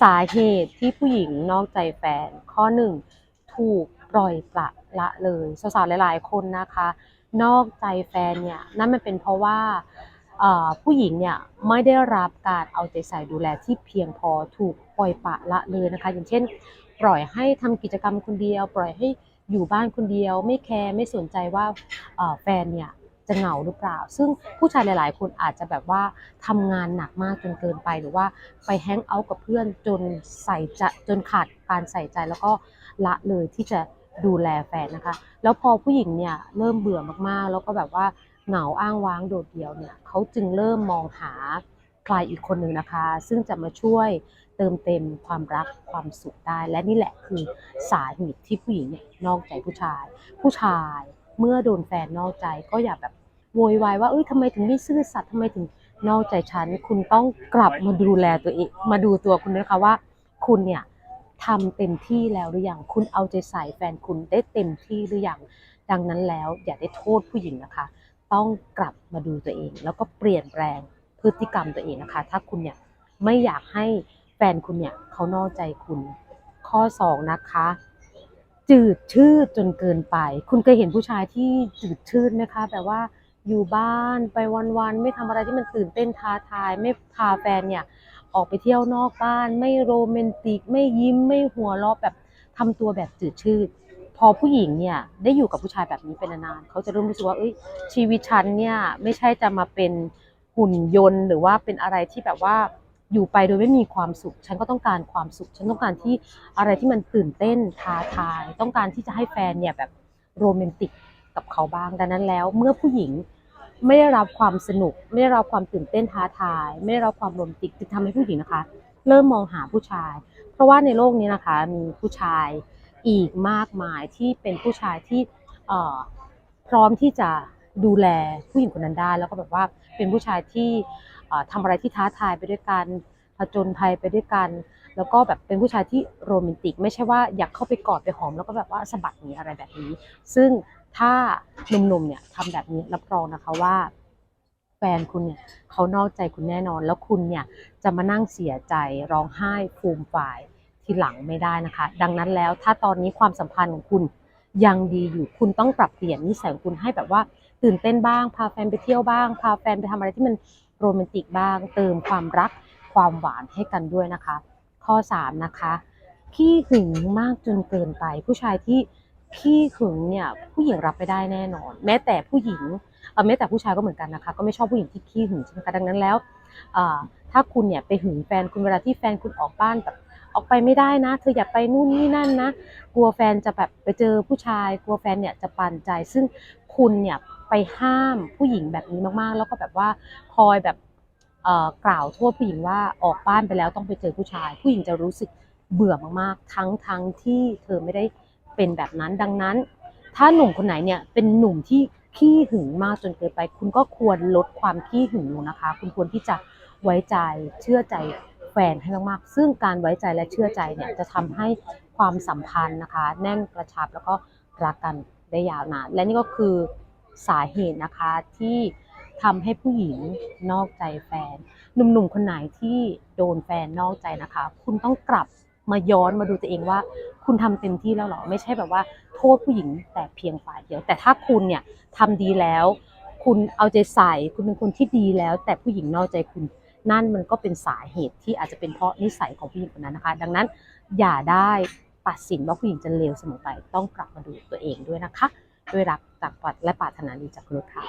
สาเหตุที่ผู้หญิงนอกใจแฟน ข้อหนึ่งถูกปล่อยปละละเลยสาวๆหลาย ๆ คนนะคะ นอกใจแฟนเนี่ยนั่นมันเป็นเพราะว่าผู้หญิงเนี่ยไม่ได้รับการเอาใจใส่ดูแลที่เพียงพอถูกปล่อยปละละเลยนะคะ อย่างเช่น ปล่อยให้ทำกิจกรรมคนเดียว ปล่อยให้อยู่บ้านคนเดียว ไม่แคร์ไม่สนใจว่าแฟนเนี่ย จะเหงาหรือเปล่า ซึ่งผู้ชายหลาย ๆ คนอาจจะแบบว่าทำงานหนักมากจนเกินไปหรือว่าไปแฮงเอาท์กับเพื่อนจนใส่จะจนขาดการใส่ใจแล้วก็ละเลยที่จะดูแลแฟนนะคะ แล้วพอผู้หญิงเนี่ยเริ่มเบื่อมากๆ แล้วก็แบบว่าเหงาอ้างว้างโดดเดี่ยวเนี่ยเขาจึงเริ่มมองหาใครอีกคนหนึ่งนะคะ ซึ่งจะมาช่วยเติมเต็มความรักความสุขได้ และนี่แหละคือสาเหตุที่ผู้หญิงเนี่ยนอกใจผู้ชาย ผู้ชายเมื่อโดนแฟนนอกใจก็อย่าแบบ โวยวายว่าเอ้ยทำไมถึงไม่ซื่อสัตย์ทำไมถึงนอกใจฉัน คุณต้องกลับมาดูแลตัวเองมาดูตัวคุณนะคะว่า คุณเนี่ยทำเต็มที่แล้วหรือยังคุณเอาใจใส่แฟนคุณได้เต็มที่หรือยังดังนั้นแล้วอย่าได้โทษผู้หญิงนะคะ ต้องกลับมาดูตัวเอง แล้วก็เปลี่ยนแปลงพฤติกรรมตัวเองนะคะ ถ้าคุณเนี่ยไม่อยากให้แฟนคุณเนี่ยเขานอกใจคุณ ข้อสองนะคะจืดชืดจนเกินไป คุณเคยเห็นผู้ชายที่จืดชืดไหมคะแบบว่า อยู่บ้านไปวันๆไม่ทำอะไรที่มันตื่นเต้นท้าทาย ไม่พาแฟนเนี่ยออกไปเที่ยวนอกบ้าน ไม่โรแมนติก ไม่ยิ้มไม่หัวเราะแบบทำตัวแบบจืดชืดพอผู้หญิงเนี่ยได้อยู่กับผู้ชายแบบนี้เป็นนานๆเขาจะเริ่มรู้สึกว่าเอ้ยชีวิตฉันเนี่ยไม่ใช่จะมาเป็นหุ่นยนต์หรือว่าเป็นอะไรที่แบบว่าอยู่ไปโดยไม่มีความสุข ฉันก็ต้องการความสุข ฉันต้องการที่อะไรที่มันตื่นเต้นท้าทาย ต้องการที่จะให้แฟนเนี่ยแบบโรแมนติกกับเขาบ้าง ดังนั้นแล้วเมื่อผู้หญิง ไม่ได้รับความสนุก ไม่ได้รับความตื่นเต้นท้าทาย ไม่ได้รับความโรแมนติกจึงทำให้ผู้หญิงนะคะ เริ่มมองหาผู้ชาย เพราะว่าในโลกนี้นะคะมีผู้ชายอีกมากมายที่เป็นผู้ชายที่เอ่อพร้อมที่จะดูแลผู้หญิงคนนั้นได้ แล้วก็แบบว่าเป็นผู้ชายที่เอ่อทำอะไรที่ท้าทายไปด้วยกันผจญภัยไปด้วยกัน แล้วก็แบบเป็นผู้ชายที่โรแมนติก ไม่ใช่ว่าอยากเข้าไปกอดไปหอม แล้วก็แบบว่าสะบัดหนีอะไรแบบนี้ ซึ่งถ้าหนุ่มๆเนี่ยทำแบบนี้รับรองนะคะว่าแฟนคุณเนี่ยเขานอกใจคุณแน่นอน แล้วคุณเนี่ยจะมานั่งเสียใจร้องไห้ฟูมฝ่ายทีหลังไม่ได้นะคะ ดังนั้นแล้วถ้าตอนนี้ความสัมพันธ์ของคุณยังดีอยู่คุณต้องปรับเปลี่ยนนิสัยของคุณให้แบบว่า ตื่นเต้นบ้าง พาแฟนไปเที่ยวบ้าง พาแฟนไปทำอะไรที่มันโรแมนติกบ้าง เติมความรักความหวานให้กันด้วยนะคะ ข้อ 3 นะคะขี้หึงมากจนเกินไป ผู้ชายที่ขี้หึงเนี่ยผู้หญิงรับไม่ได้แน่นอน แม้แต่ผู้หญิงเออแม้แต่ผู้ชายก็เหมือนกันนะคะ ก็ไม่ชอบผู้หญิงที่ขี้หึงใช่ไหมคะดังนั้นแล้วถ้าคุณเนี่ยไปหึงแฟนคุณเวลาที่แฟนคุณออกบ้านแบบออกไปไม่ได้นะ เธออย่าไปนู่นนี่นั่นนะ กลัวแฟนจะแบบไปเจอผู้ชาย กลัวแฟนเนี่ยจะปันใจ ซึ่งคุณเนี่ยไปห้ามผู้หญิงแบบนี้มากๆ แล้วก็แบบว่าคอยแบบ กล่าวโทษผู้หญิงว่าออกบ้านไปแล้วต้องไปเจอผู้ชาย ผู้หญิงจะรู้สึกเบื่อมากๆ ทั้งทั้งที่เธอไม่ได้เป็นแบบนั้นดังนั้น ถ้าหนุ่มคนไหนเนี่ยเป็นหนุ่มที่ขี้หึงมากจนเกินไป คุณก็ควรลดความขี้หึงลงนะคะ คุณควรที่จะไว้ใจเชื่อใจแฟนให้มากๆ ซึ่งการไว้ใจและเชื่อใจเนี่ยจะทำให้ความสัมพันธ์นะคะ แน่นกระชับแล้วก็รักกันได้ยาวนาน และนี่ก็คือสาเหตุนะคะที่ ทำให้ผู้หญิงนอกใจแฟน หนุ่มๆคนไหนที่โดนแฟนนอกใจนะคะ คุณต้องกลับมาย้อนมาดูตัวเองว่า คุณทำเต็มที่แล้วหรอ ไม่ใช่แบบว่าโทษผู้หญิงแต่เพียงฝ่ายเดียว แต่ถ้าคุณเนี่ยทำดีแล้ว คุณเอาใจใส่ คุณเป็นคนที่ดีแล้ว แต่ผู้หญิงนอกใจคุณ นั่นมันก็เป็นสาเหตุที่อาจจะเป็นเพราะนิสัยของผู้หญิงคนนั้นนะคะ ดังนั้นอย่าได้ตัดสินว่าผู้หญิงจะเลวเสมอไป ต้องกลับมาดูตัวเองด้วยนะคะ ด้วยรักจากปัดและปรารถนาดีจากคุณค่ะ